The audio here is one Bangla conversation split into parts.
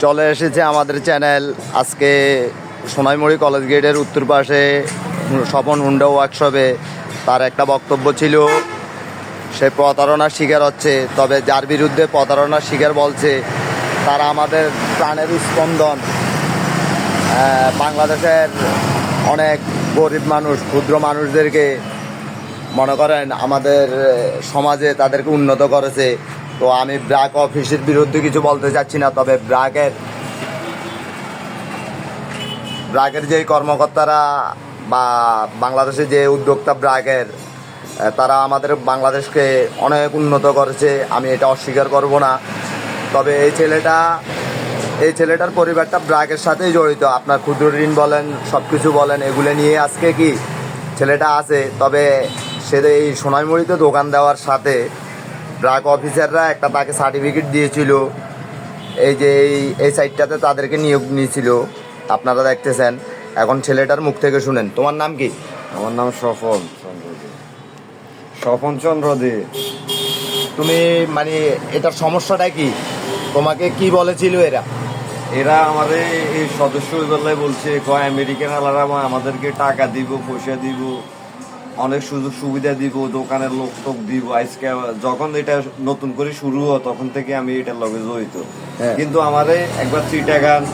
চলে এসেছে আমাদের চ্যানেল। আজকে সোনাইমুড়ি কলেজ গেটের উত্তর পাশে স্বপন হুন্ডা ওয়ার্কশপে তার একটা বক্তব্য ছিল, সে প্রতারণার শিকার হচ্ছে, তবে যার বিরুদ্ধে প্রতারণার শিকার বলছে, তারা আমাদের প্রাণের স্পন্দন। বাংলাদেশের অনেক গরিব মানুষ, ক্ষুদ্র মানুষদেরকে মনে করেন আমাদের সমাজে তাদেরকে উন্নত করেছে। তো আমি ব্র্যাক অফিসের বিরুদ্ধে কিছু বলতে চাচ্ছি না, তবে ব্র্যাকের ব্র্যাকের যে কর্মকর্তারা বা বাংলাদেশে যে উদ্যোক্তা ব্র্যাকের তারা আমাদের বাংলাদেশকে অনেক উন্নত করেছে, আমি এটা অস্বীকার করব না। তবে এই ছেলেটা, এই ছেলেটার পরিবারটা ব্র্যাকের সাথেই জড়িত। আপনার ক্ষুদ্র ঋণ বলেন সব কিছু বলেন, এগুলো নিয়ে আজকে কি ছেলেটা আছে? তবে সে এই সোনাইমুড়িতে দোকান দেওয়ার সাথে ব্র্যাক অফিসাররা একটা তাকে সার্টিফিকেট দিয়েছিল। এই যে এই এই সাইডটাতে তাদেরকে নিয়োগ নিয়েছিল। আপনারা দেখতেছেন। এখন ছেলেটার মুখ থেকে শুনেন। তোমার নাম কি? আমার নাম স্বপন চন্দ্র দে স্বপন চন্দ্র দে তুমি মানে এটার সমস্যাটা কি? তোমাকে কি বলেছিল এরা? এরা আমাদের এই সদস্য বেলায় বলছে কয় আমেরিকান আলারা আমাদেরকে টাকা দিব পয়সা দিব। অনেক সুযোগ সুবিধা দিব দোকানের লোক টোক দিব। আজকে যখন এটা নতুন করে শুরু হয় তখন থেকে আমি এটার লগে জড়িত। হ্যাঁ। কিন্তু আমারে একবার চিটাগান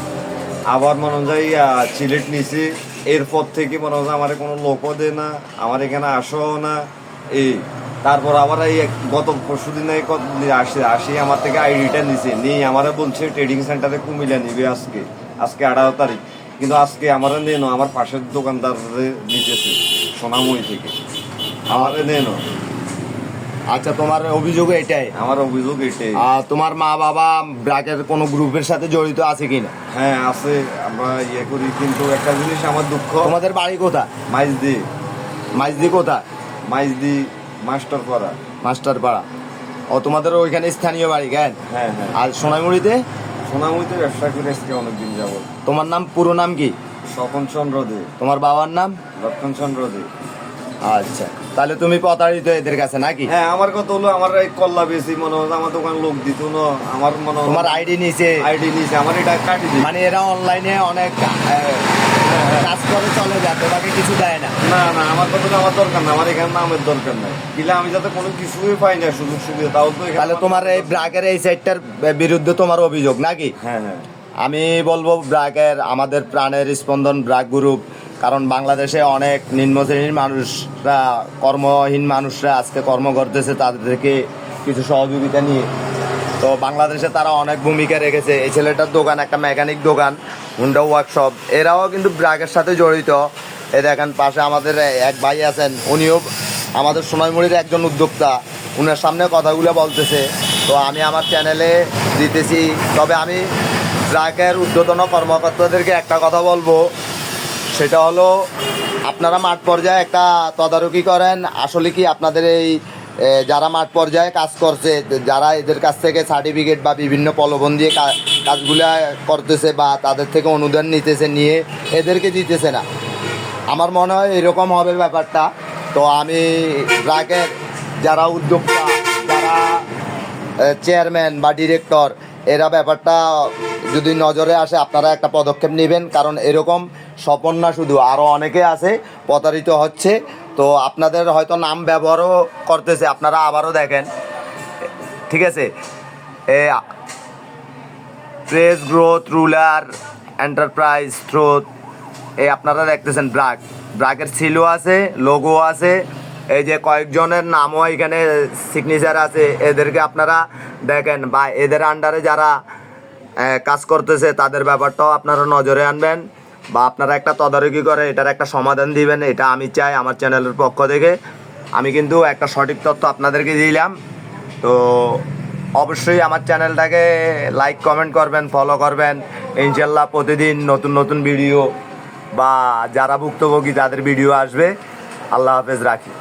আবার মনে যায় আহ, সিলেট নিছে। এরপর থেকে মনে হয় আমার কোনো লোকও দেয় না আমার এখানে আসেও না। এই তারপর আবার এই গত পরশু দিনে আসে আসি আমার থেকে আইডিটা নিছে। নিয়ে আমারে বলছে ট্রেডিং সেন্টারে কুমিল্লা নিবে আজকে। আজকে আঠারো তারিখ। কিন্তু আজকে আমার নেন আমার পাশের দোকানদার নিতেছে। সোনাময়ী থেকে। আমারে নেন। আচ্ছা তোমার অভিযোগ এটাই? আমার অভিযোগ এটাই। আর তোমার মা বাবা ব্র্যাকের কোনো গ্রুপের সাথে জড়িত আছে কিনা? হ্যাঁ আছে। আমরা ইয়ে করি কিন্তু একটা জিনিস আমার দুঃখ। তোমাদের বাড়ি কোথায়? মাইজ দি মাইজদি কোথায়? মাইজ দি মাস্টার করা মাস্টার পাড়া ও তোমাদের ওইখানে স্থানীয় বাড়ি জ্ঞান হ্যাঁ হ্যাঁ। আর সোনামুড়িতে? সোনামুড়িতে ব্যবসা করে আজকে অনেকদিন যাবত। তোমার নাম পুরো নাম কি? স্বপন চন্দ্র দে তোমার বাবার নাম? লক্ষণ চন্দ্র দে আচ্ছা। তাহলে তুমি প্রতারিত এদের কাছে নাকি? হ্যাঁ আমার কথা হলো আমার এই কল্লা বেশি মনে হয় আমার দোকান লোক দিত না। আমার মনে তোমার আইডি নিচে আইডি নিছে আমার এটা কাটি দিই মানে এরা অনলাইনে অনেক কাজ করে চলে যায় তোমাকে কিছু দেয় না। না না আমার কথা আমার দরকার না আমার এখানে নামের দরকার নাই। কিলা আমি যাতে কোনো কিছুই পাই না সুযোগ সুবিধা তাও তো তাহলে তোমার এই ব্র্যাকের এই সাইডটার বিরুদ্ধে তোমার অভিযোগ নাকি? হ্যাঁ হ্যাঁ। আমি বলব ব্র্যাকের, আমাদের প্রাণের স্পন্দন ব্র্যাক গ্রুপ, কারণ বাংলাদেশে অনেক নিম্ন শ্রেণির মানুষরা, কর্মহীন মানুষরা আজকে কর্ম করতেছে, তাদেরকে কিছু সহযোগিতা নিয়ে। তো বাংলাদেশে তারা অনেক ভূমিকা রেখেছে। এই ছেলেটার দোকান একটা মেকানিক দোকান, হুন্ডা ওয়ার্কশপ। এরাও কিন্তু ব্র্যাকের সাথে জড়িত। এ দেখেন পাশে আমাদের এক ভাই আছেন, উনিও আমাদের সোনাইমুড়ির একজন উদ্যোক্তা। উনার সামনে কথাগুলো বলতেছে। তো আমি আমার চ্যানেলে দিতেছি। তবে আমি ব্র্যাকের ঊর্ধ্বতন কর্মকর্তাদেরকে একটা কথা বলব। সেটা হলো, আপনারা মাঠ পর্যায়ে একটা তদারকি করেন। আসলে কি আপনাদের এই যারা মাঠ পর্যায়ে কাজ করছে, যারা এদের কাছ থেকে সার্টিফিকেট বা বিভিন্ন প্রলোভন দিয়ে কাজগুলা করতেছে বা তাদের থেকে অনুদান নিতেছে, নিয়ে এদেরকে দিতেছে না। আমার মনে হয় এরকম হবে ব্যাপারটা। তো আমি ব্র্যাকের যারা উদ্যোক্তা, যারা চেয়ারম্যান বা ডিরেক্টর, এরা ব্যাপারটা যদি নজরে আসে, আপনারা একটা পদক্ষেপ নেবেন, কারণ এরকম স্বপন না শুধু আরও অনেকে আছে, প্রতারিত হচ্ছে। তো আপনাদের হয়তো নাম ব্যবহারও করতেছে, আপনারা আবারও দেখেন। ঠিক আছে? এ, প্রেস গ্রোথ, রুলার, এন্টারপ্রাইজ, স্রোত এই আপনারা দেখতেছেন ব্রাক ব্রাকের সিলও আছে, লোগো আছে, এই যে কয়েকজনের নামও এখানে সিগনেচার আছে। এদেরকে আপনারা দেখেন, বা এদের আন্ডারে যারা কাজ করতেছে, তাদের ব্যাপারটাও আপনারা নজরে আনবেন বা আপনারা একটা তদারকি করে, এটার একটা সমাধান দিবেন, এটা আমি চাই আমার চ্যানেলের পক্ষ থেকে। আমি কিন্তু একটা সঠিক তথ্য আপনাদেরকে দিলাম। তো অবশ্যই আমার চ্যানেলটাকে লাইক কমেন্ট করবেন ফলো করবেন। ইনশাল্লাহ প্রতিদিন নতুন নতুন ভিডিও বা যারা ভুক্তভোগী, তাদের ভিডিও আসবে। আল্লাহ হাফেজ, রাখি।